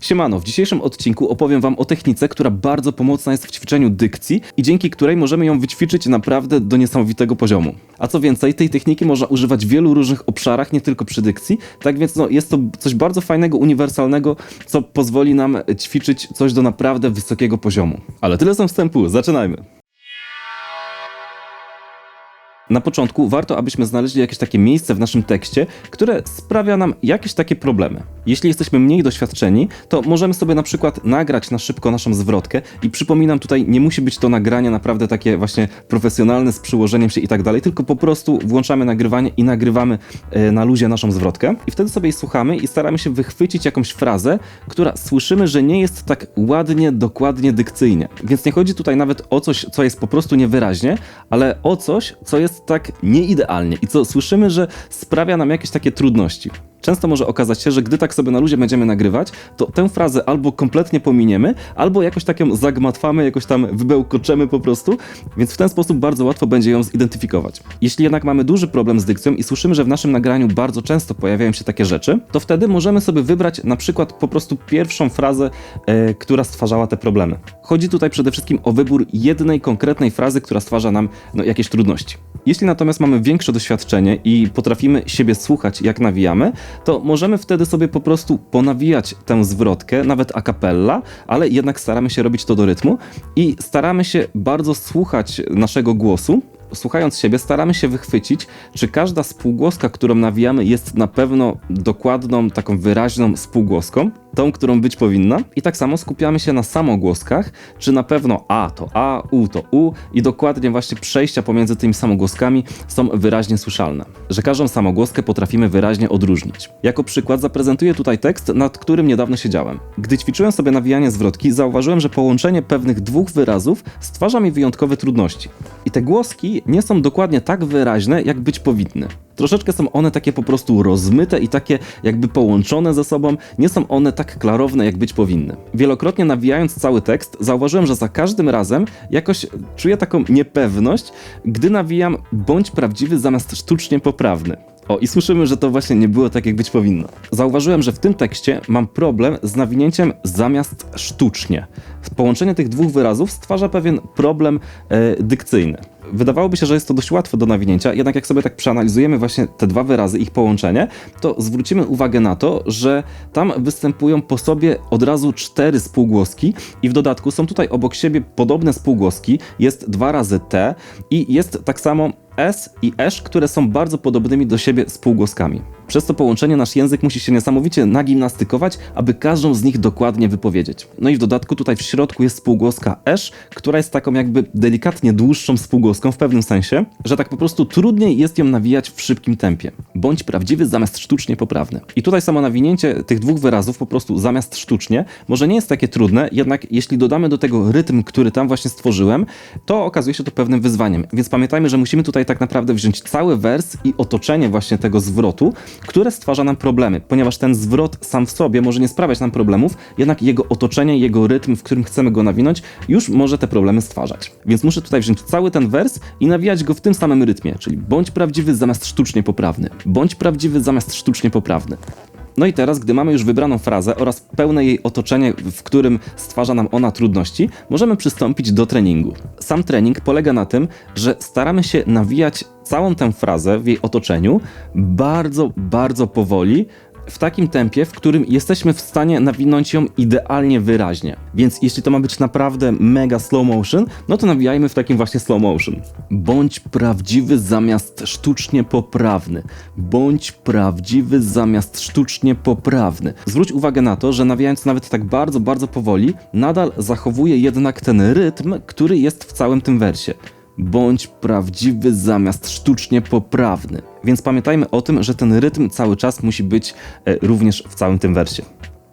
Siemano, w dzisiejszym odcinku opowiem Wam o technice, która bardzo pomocna jest w ćwiczeniu dykcji i dzięki której możemy ją wyćwiczyć naprawdę do niesamowitego poziomu. A co więcej, tej techniki można używać w wielu różnych obszarach, nie tylko przy dykcji, tak więc no, jest to coś bardzo fajnego, uniwersalnego, co pozwoli nam ćwiczyć coś do naprawdę wysokiego poziomu. Ale tyle są wstępu, zaczynajmy! Na początku warto, abyśmy znaleźli jakieś takie miejsce w naszym tekście, które sprawia nam jakieś takie problemy. Jeśli jesteśmy mniej doświadczeni, to możemy sobie na przykład nagrać na szybko naszą zwrotkę i przypominam tutaj, nie musi być to nagranie naprawdę takie właśnie profesjonalne z przyłożeniem się i tak dalej, tylko po prostu włączamy nagrywanie i nagrywamy e, na luzie naszą zwrotkę i wtedy sobie jej słuchamy i staramy się wychwycić jakąś frazę, która słyszymy, że nie jest tak ładnie, dokładnie dykcyjnie. Więc nie chodzi tutaj nawet o coś, co jest po prostu niewyraźnie, ale o coś, co jest tak nieidealnie i co słyszymy, że sprawia nam jakieś takie trudności. Często może okazać się, że gdy tak sobie na luzie będziemy nagrywać, to tę frazę albo kompletnie pominiemy, albo jakoś tak ją zagmatwamy, jakoś tam wybełkoczemy po prostu, więc w ten sposób bardzo łatwo będzie ją zidentyfikować. Jeśli jednak mamy duży problem z dykcją i słyszymy, że w naszym nagraniu bardzo często pojawiają się takie rzeczy, to wtedy możemy sobie wybrać na przykład po prostu pierwszą frazę, e, która stwarzała te problemy. Chodzi tutaj przede wszystkim o wybór jednej konkretnej frazy, która stwarza nam no, jakieś trudności. Jeśli natomiast mamy większe doświadczenie i potrafimy siebie słuchać, jak nawijamy, to możemy wtedy sobie po prostu ponawijać tę zwrotkę, nawet a cappella, ale jednak staramy się robić to do rytmu i staramy się bardzo słuchać naszego głosu, słuchając siebie, staramy się wychwycić, czy każda spółgłoska, którą nawijamy, jest na pewno dokładną, taką wyraźną spółgłoską, tą, którą być powinna. I tak samo skupiamy się na samogłoskach, czy na pewno A to A, U to U i dokładnie właśnie przejścia pomiędzy tymi samogłoskami są wyraźnie słyszalne. Że każdą samogłoskę potrafimy wyraźnie odróżnić. Jako przykład zaprezentuję tutaj tekst, nad którym niedawno siedziałem. Gdy ćwiczyłem sobie nawijanie zwrotki, zauważyłem, że połączenie pewnych dwóch wyrazów stwarza mi wyjątkowe trudności. I te głoski nie są dokładnie tak wyraźne, jak być powinny. Troszeczkę są one takie po prostu rozmyte i takie jakby połączone ze sobą, nie są one tak klarowne, jak być powinny. Wielokrotnie nawijając cały tekst, zauważyłem, że za każdym razem jakoś czuję taką niepewność, gdy nawijam bądź prawdziwy zamiast sztucznie poprawny. O, i słyszymy, że to właśnie nie było tak, jak być powinno. Zauważyłem, że w tym tekście mam problem z nawinięciem zamiast sztucznie. Połączenie tych dwóch wyrazów stwarza pewien problem e, dykcyjny. Wydawałoby się, że jest to dość łatwe do nawinięcia, jednak jak sobie tak przeanalizujemy właśnie te dwa wyrazy, ich połączenie, to zwrócimy uwagę na to, że tam występują po sobie od razu cztery spółgłoski i w dodatku są tutaj obok siebie podobne spółgłoski, jest dwa razy T i jest tak samo S i esz, które są bardzo podobnymi do siebie spółgłoskami. Przez to połączenie nasz język musi się niesamowicie nagimnastykować, aby każdą z nich dokładnie wypowiedzieć. No i w dodatku tutaj w środku jest spółgłoska esz, która jest taką jakby delikatnie dłuższą spółgłoską w pewnym sensie, że tak po prostu trudniej jest ją nawijać w szybkim tempie. Bądź prawdziwy zamiast sztucznie poprawny. I tutaj samo nawinięcie tych dwóch wyrazów po prostu zamiast sztucznie może nie jest takie trudne, jednak jeśli dodamy do tego rytm, który tam właśnie stworzyłem, to okazuje się to pewnym wyzwaniem. Więc pamiętajmy, że musimy tutaj tak naprawdę wziąć cały wers i otoczenie właśnie tego zwrotu, które stwarza nam problemy, ponieważ ten zwrot sam w sobie może nie sprawiać nam problemów, jednak jego otoczenie, jego rytm, w którym chcemy go nawinąć, już może te problemy stwarzać. Więc muszę tutaj wziąć cały ten wers i nawijać go w tym samym rytmie, czyli bądź prawdziwy zamiast sztucznie poprawny, bądź prawdziwy zamiast sztucznie poprawny. No i teraz, gdy mamy już wybraną frazę oraz pełne jej otoczenie, w którym stwarza nam ona trudności, możemy przystąpić do treningu. Sam trening polega na tym, że staramy się nawijać całą tę frazę w jej otoczeniu bardzo, bardzo powoli, w takim tempie, w którym jesteśmy w stanie nawinąć ją idealnie wyraźnie. Więc jeśli to ma być naprawdę mega slow motion, no to nawijajmy w takim właśnie slow motion. Bądź prawdziwy zamiast sztucznie poprawny. Bądź prawdziwy zamiast sztucznie poprawny. Zwróć uwagę na to, że nawijając nawet tak bardzo, bardzo powoli, nadal zachowuje jednak ten rytm, który jest w całym tym wersie bądź prawdziwy zamiast sztucznie poprawny. Więc pamiętajmy o tym, że ten rytm cały czas musi być e, również w całym tym wersie.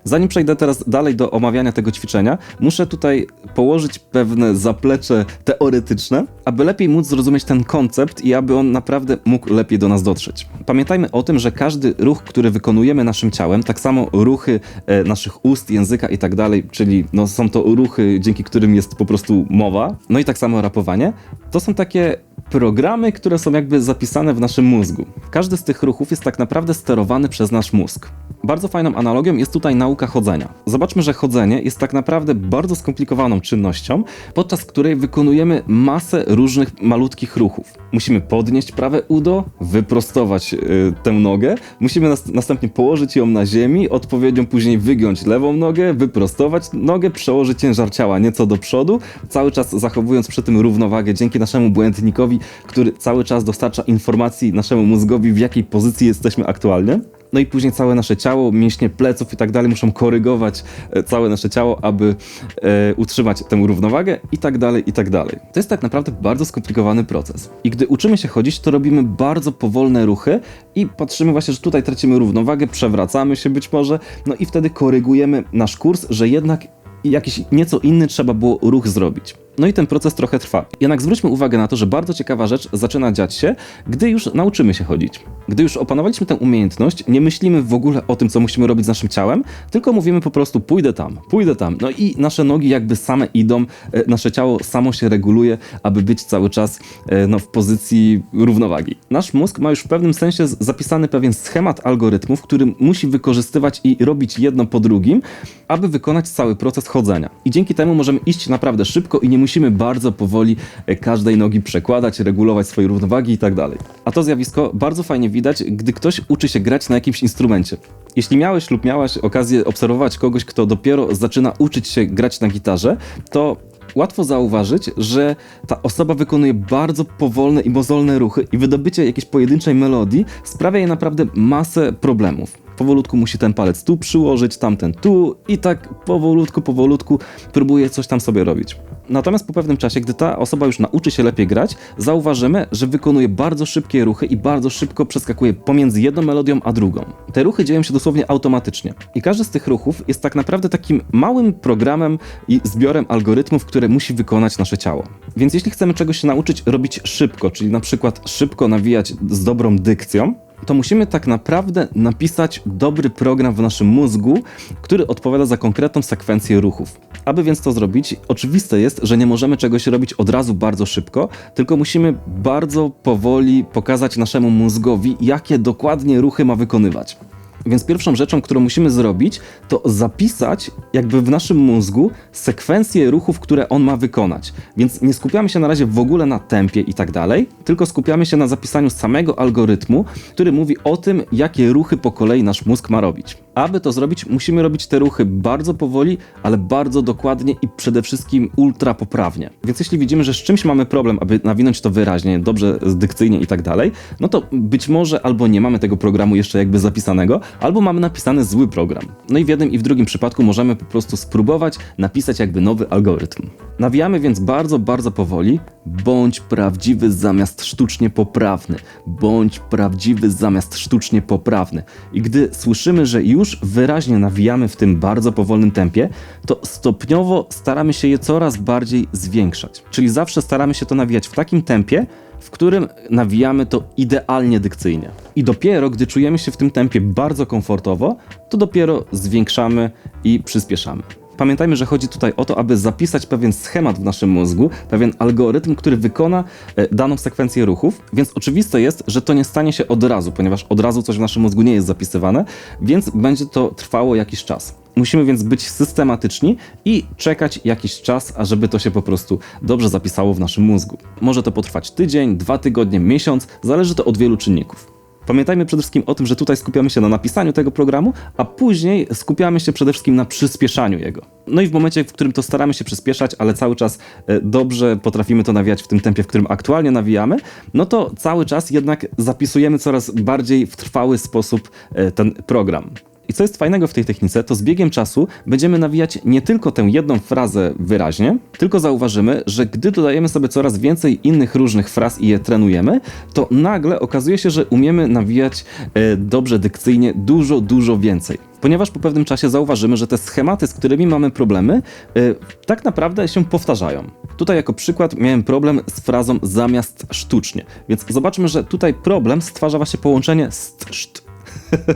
Zanim przejdę teraz dalej do omawiania tego ćwiczenia, muszę tutaj położyć pewne zaplecze teoretyczne, aby lepiej móc zrozumieć ten koncept i aby on naprawdę mógł lepiej do nas dotrzeć. Pamiętajmy o tym, że każdy ruch, który wykonujemy naszym ciałem, tak samo ruchy e, naszych ust, języka i tak dalej, czyli no, są to ruchy, dzięki którym jest po prostu mowa, no i tak samo rapowanie, to są takie programy, które są jakby zapisane w naszym mózgu. Każdy z tych ruchów jest tak naprawdę sterowany przez nasz mózg. Bardzo fajną analogią jest tutaj nauka chodzenia. Zobaczmy, że chodzenie jest tak naprawdę bardzo skomplikowaną czynnością, podczas której wykonujemy masę różnych malutkich ruchów. Musimy podnieść prawe udo, wyprostować yy, tę nogę, musimy nas następnie położyć ją na ziemi, odpowiednio później wygiąć lewą nogę, wyprostować nogę, przełożyć ciężar ciała nieco do przodu, cały czas zachowując przy tym równowagę dzięki naszemu błędnikowi, który cały czas dostarcza informacji naszemu mózgowi, w jakiej pozycji jesteśmy aktualnie. No i później całe nasze ciało, mięśnie pleców i tak dalej muszą korygować e, całe nasze ciało, aby e, utrzymać tę równowagę i tak dalej, i tak dalej. To jest tak naprawdę bardzo skomplikowany proces. I gdy uczymy się chodzić, to robimy bardzo powolne ruchy i patrzymy właśnie, że tutaj tracimy równowagę, przewracamy się być może, no i wtedy korygujemy nasz kurs, że jednak jakiś nieco inny trzeba było ruch zrobić. No i ten proces trochę trwa. Jednak zwróćmy uwagę na to, że bardzo ciekawa rzecz zaczyna dziać się, gdy już nauczymy się chodzić. Gdy już opanowaliśmy tę umiejętność, nie myślimy w ogóle o tym, co musimy robić z naszym ciałem, tylko mówimy po prostu pójdę tam, pójdę tam. No i nasze nogi jakby same idą, e, nasze ciało samo się reguluje, aby być cały czas e, no, w pozycji równowagi. Nasz mózg ma już w pewnym sensie zapisany pewien schemat algorytmów, który musi wykorzystywać i robić jedno po drugim, aby wykonać cały proces chodzenia. I dzięki temu możemy iść naprawdę szybko i nie musimy bardzo powoli e, każdej nogi przekładać, regulować swoje równowagi i tak dalej. A to zjawisko bardzo fajnie widać, gdy ktoś uczy się grać na jakimś instrumencie. Jeśli miałeś lub miałaś okazję obserwować kogoś, kto dopiero zaczyna uczyć się grać na gitarze, to łatwo zauważyć, że ta osoba wykonuje bardzo powolne i mozolne ruchy i wydobycie jakiejś pojedynczej melodii sprawia jej naprawdę masę problemów. Powolutku musi ten palec tu przyłożyć, tamten tu i tak powolutku, powolutku próbuje coś tam sobie robić. Natomiast po pewnym czasie, gdy ta osoba już nauczy się lepiej grać, zauważymy, że wykonuje bardzo szybkie ruchy i bardzo szybko przeskakuje pomiędzy jedną melodią a drugą. Te ruchy dzieją się dosłownie automatycznie. I każdy z tych ruchów jest tak naprawdę takim małym programem i zbiorem algorytmów, które musi wykonać nasze ciało. Więc jeśli chcemy czegoś się nauczyć robić szybko, czyli na przykład szybko nawijać z dobrą dykcją, to musimy tak naprawdę napisać dobry program w naszym mózgu, który odpowiada za konkretną sekwencję ruchów. Aby więc to zrobić, oczywiste jest, że nie możemy czegoś robić od razu bardzo szybko, tylko musimy bardzo powoli pokazać naszemu mózgowi, jakie dokładnie ruchy ma wykonywać. Więc pierwszą rzeczą, którą musimy zrobić, to zapisać jakby w naszym mózgu sekwencję ruchów, które on ma wykonać. Więc nie skupiamy się na razie w ogóle na tempie i tak dalej, tylko skupiamy się na zapisaniu samego algorytmu, który mówi o tym, jakie ruchy po kolei nasz mózg ma robić. Aby to zrobić, musimy robić te ruchy bardzo powoli, ale bardzo dokładnie i przede wszystkim ultra poprawnie. Więc jeśli widzimy, że z czymś mamy problem, aby nawinąć to wyraźnie, dobrze dykcyjnie i tak dalej, no to być może albo nie mamy tego programu jeszcze jakby zapisanego, albo mamy napisany zły program. No i w jednym i w drugim przypadku możemy po prostu spróbować napisać jakby nowy algorytm. Nawijamy więc bardzo, bardzo powoli. Bądź prawdziwy zamiast sztucznie poprawny. Bądź prawdziwy zamiast sztucznie poprawny. I gdy słyszymy, że już wyraźnie nawijamy w tym bardzo powolnym tempie, to stopniowo staramy się je coraz bardziej zwiększać. Czyli zawsze staramy się to nawijać w takim tempie, w którym nawijamy to idealnie dykcyjnie. I dopiero gdy czujemy się w tym tempie bardzo komfortowo, to dopiero zwiększamy i przyspieszamy. Pamiętajmy, że chodzi tutaj o to, aby zapisać pewien schemat w naszym mózgu, pewien algorytm, który wykona e, daną sekwencję ruchów, więc oczywiste jest, że to nie stanie się od razu, ponieważ od razu coś w naszym mózgu nie jest zapisywane, więc będzie to trwało jakiś czas. Musimy więc być systematyczni i czekać jakiś czas, ażeby to się po prostu dobrze zapisało w naszym mózgu. Może to potrwać tydzień, dwa tygodnie, miesiąc, zależy to od wielu czynników. Pamiętajmy przede wszystkim o tym, że tutaj skupiamy się na napisaniu tego programu, a później skupiamy się przede wszystkim na przyspieszaniu jego. No i w momencie, w którym to staramy się przyspieszać, ale cały czas e, dobrze potrafimy to nawijać w tym tempie, w którym aktualnie nawijamy, no to cały czas jednak zapisujemy coraz bardziej w trwały sposób e, ten program. Co jest fajnego w tej technice, to z biegiem czasu będziemy nawijać nie tylko tę jedną frazę wyraźnie, tylko zauważymy, że gdy dodajemy sobie coraz więcej innych różnych fraz i je trenujemy, to nagle okazuje się, że umiemy nawijać e, dobrze dykcyjnie dużo, dużo więcej. Ponieważ po pewnym czasie zauważymy, że te schematy, z którymi mamy problemy, e, tak naprawdę się powtarzają. Tutaj jako przykład miałem problem z frazą zamiast sztucznie, więc zobaczmy, że tutaj problem stwarza właśnie połączenie st, szt,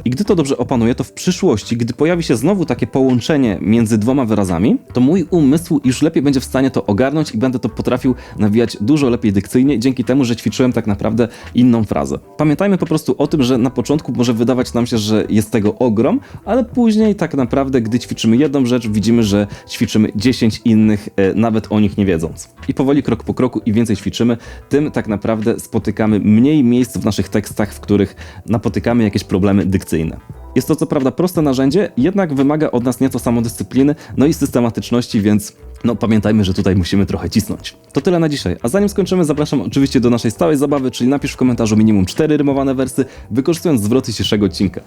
I gdy to dobrze opanuję, to w przyszłości, gdy pojawi się znowu takie połączenie między dwoma wyrazami, to mój umysł już lepiej będzie w stanie to ogarnąć i będę to potrafił nawijać dużo lepiej dykcyjnie, dzięki temu, że ćwiczyłem tak naprawdę inną frazę. Pamiętajmy po prostu o tym, że na początku może wydawać nam się, że jest tego ogrom, ale później tak naprawdę, gdy ćwiczymy jedną rzecz, widzimy, że ćwiczymy 10 innych, e, nawet o nich nie wiedząc. I powoli, krok po kroku, im więcej ćwiczymy, tym tak naprawdę spotykamy mniej miejsc w naszych tekstach, w których napotykamy jakieś problemy dykcyjne. Jest to co prawda proste narzędzie, jednak wymaga od nas nieco samodyscypliny, no i systematyczności, więc no pamiętajmy, że tutaj musimy trochę cisnąć. To tyle na dzisiaj, a zanim skończymy, zapraszam oczywiście do naszej stałej zabawy, czyli napisz w komentarzu minimum 4 rymowane wersy, wykorzystując zwroty dzisiejszego odcinka.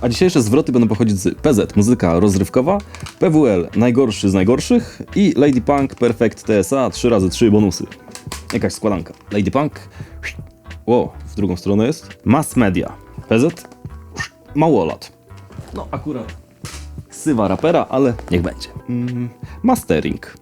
A dzisiejsze zwroty będą pochodzić z PZ, muzyka rozrywkowa, PWL, najgorszy z najgorszych i Lady Punk, Perfect TSA, 3x3 bonusy. Jakaś składanka. Lady Punk, o, w drugą stronę jest, Mass Media, PZ, Małolat. No akurat ksywa rapera, ale niech będzie. Mm, mastering.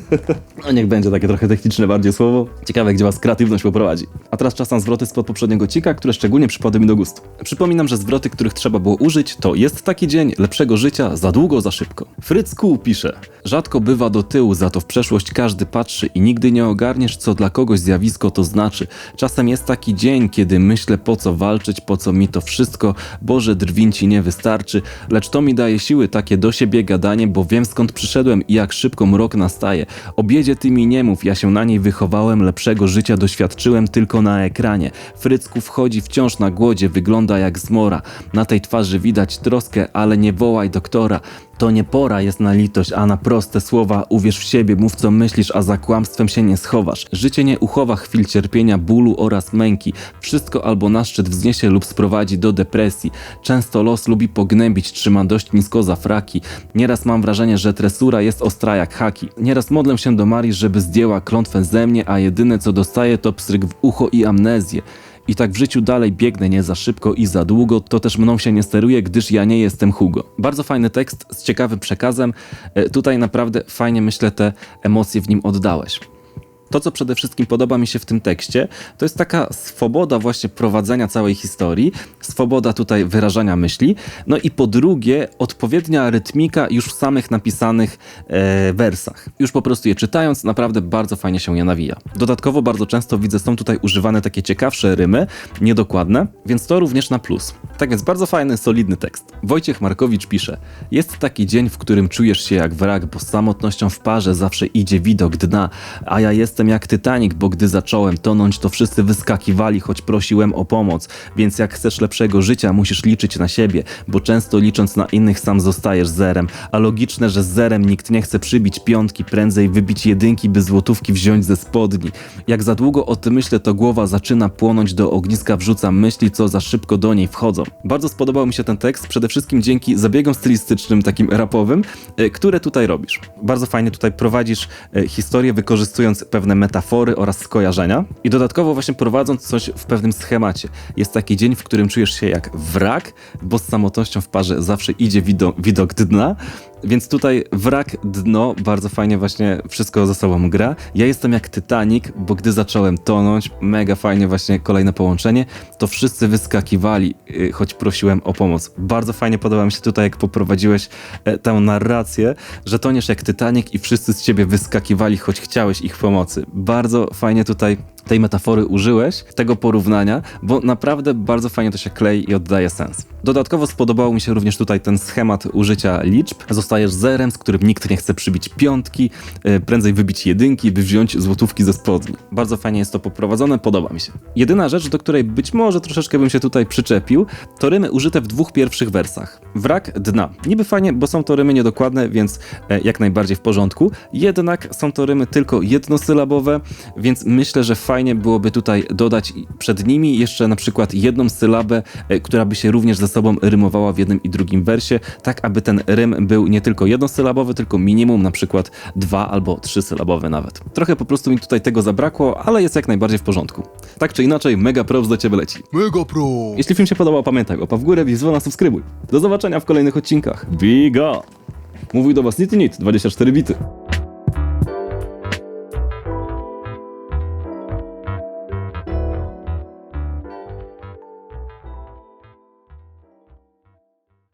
No niech będzie takie trochę techniczne bardziej słowo. Ciekawe, gdzie was kreatywność poprowadzi. A teraz czas na zwroty spod poprzedniego cika, które szczególnie przypadły mi do gustu. Przypominam, że zwroty, których trzeba było użyć, to jest taki dzień lepszego życia, za długo, za szybko. Fritz Kuhl pisze, rzadko bywa do tyłu, za to w przeszłość każdy patrzy i nigdy nie ogarniesz, co dla kogoś zjawisko to znaczy. Czasem jest taki dzień, kiedy myślę, po co walczyć, po co mi to wszystko, Boże, drwin ci nie wystarczy, lecz to mi daje siły takie do siebie gadanie, bo wiem skąd przyszedłem i jak szybko mrok nastaje. O biedzie ty mi nie mów, ja się na niej wychowałem, lepszego życia doświadczyłem tylko na ekranie. Frycku wchodzi wciąż na głodzie, wygląda jak zmora. Na tej twarzy widać troskę, ale nie wołaj doktora. To nie pora jest na litość, a na proste słowa. Uwierz w siebie, mów co myślisz, a za kłamstwem się nie schowasz. Życie nie uchowa chwil cierpienia, bólu oraz męki. Wszystko albo na szczyt wzniesie lub sprowadzi do depresji. Często los lubi pognębić, trzyma dość nisko za fraki. Nieraz mam wrażenie, że tresura jest ostra jak haki. Nieraz modlę się do Marii, żeby zdjęła klątwę ze mnie, a jedyne co dostaję to pstryk w ucho i amnezję. I tak w życiu dalej biegnę nie za szybko i za długo, to też mną się nie steruje, gdyż ja nie jestem Hugo. Bardzo fajny tekst z ciekawym przekazem. E, Tutaj naprawdę fajnie myślę te emocje w nim oddałeś. To, co przede wszystkim podoba mi się w tym tekście, to jest taka swoboda właśnie prowadzenia całej historii, swoboda tutaj wyrażania myśli, no i po drugie odpowiednia rytmika już w samych napisanych e, wersach. Już po prostu je czytając, naprawdę bardzo fajnie się je nawija. Dodatkowo bardzo często widzę, są tutaj używane takie ciekawsze rymy, niedokładne, więc to również na plus. Tak więc bardzo fajny, solidny tekst. Wojciech Markowicz pisze: Jest taki dzień, w którym czujesz się jak wrak, bo z samotnością w parze zawsze idzie widok dna, a ja jestem jak Titanic, bo gdy zacząłem tonąć, to wszyscy wyskakiwali, choć prosiłem o pomoc. Więc jak chcesz lepszego życia, musisz liczyć na siebie, bo często licząc na innych sam zostajesz zerem. A logiczne, że z zerem nikt nie chce przybić piątki, prędzej wybić jedynki, by złotówki wziąć ze spodni. Jak za długo o tym myślę, to głowa zaczyna płonąć do ogniska, wrzucam myśli, co za szybko do niej wchodzą. Bardzo spodobał mi się ten tekst, przede wszystkim dzięki zabiegom stylistycznym, takim rapowym, e, które tutaj robisz. Bardzo fajnie tutaj prowadzisz e, historię, wykorzystując pewne metafory oraz skojarzenia i dodatkowo właśnie prowadząc coś w pewnym schemacie. Jest taki dzień, w którym czujesz się jak wrak, bo z samotnością w parze zawsze idzie widok, widok dna, więc tutaj wrak, dno, bardzo fajnie właśnie wszystko ze sobą gra. Ja jestem jak Titanic, bo gdy zacząłem tonąć, mega fajnie właśnie kolejne połączenie, to wszyscy wyskakiwali, yy, choć prosiłem o pomoc. Bardzo fajnie podoba mi się tutaj, jak poprowadziłeś e, tę narrację, że toniesz jak Titanic i wszyscy z ciebie wyskakiwali, choć chciałeś ich pomocy. Bardzo fajnie tutaj tej metafory użyłeś, tego porównania, bo naprawdę bardzo fajnie to się klei i oddaje sens. Dodatkowo spodobało mi się również tutaj ten schemat użycia liczb. Zostajesz zerem, z którym nikt nie chce przybić piątki, yy, prędzej wybić jedynki, by wziąć złotówki ze spodni. Bardzo fajnie jest to poprowadzone, podoba mi się. Jedyna rzecz, do której być może troszeczkę bym się tutaj przyczepił, to rymy użyte w dwóch pierwszych wersach. Wrak dna. Niby fajnie, bo są to rymy niedokładne, więc e, jak najbardziej w porządku. Jednak są to rymy tylko jednosylabowe, więc myślę, że fajnie byłoby tutaj dodać przed nimi jeszcze na przykład jedną sylabę, e, która by się również ze sobą rymowała w jednym i drugim wersie, tak aby ten rym był nie tylko jednosylabowy, tylko minimum na przykład dwa albo trzysylabowy nawet. Trochę po prostu mi tutaj tego zabrakło, ale jest jak najbardziej w porządku. Tak czy inaczej, mega props do ciebie leci. Mega pro! Jeśli film się podobał, pamiętaj, łapa w górę, wizj dzwona, subskrybuj. Do zobaczenia w kolejnych odcinkach. Biga! Mówił do was Nity Nit, 24 bity.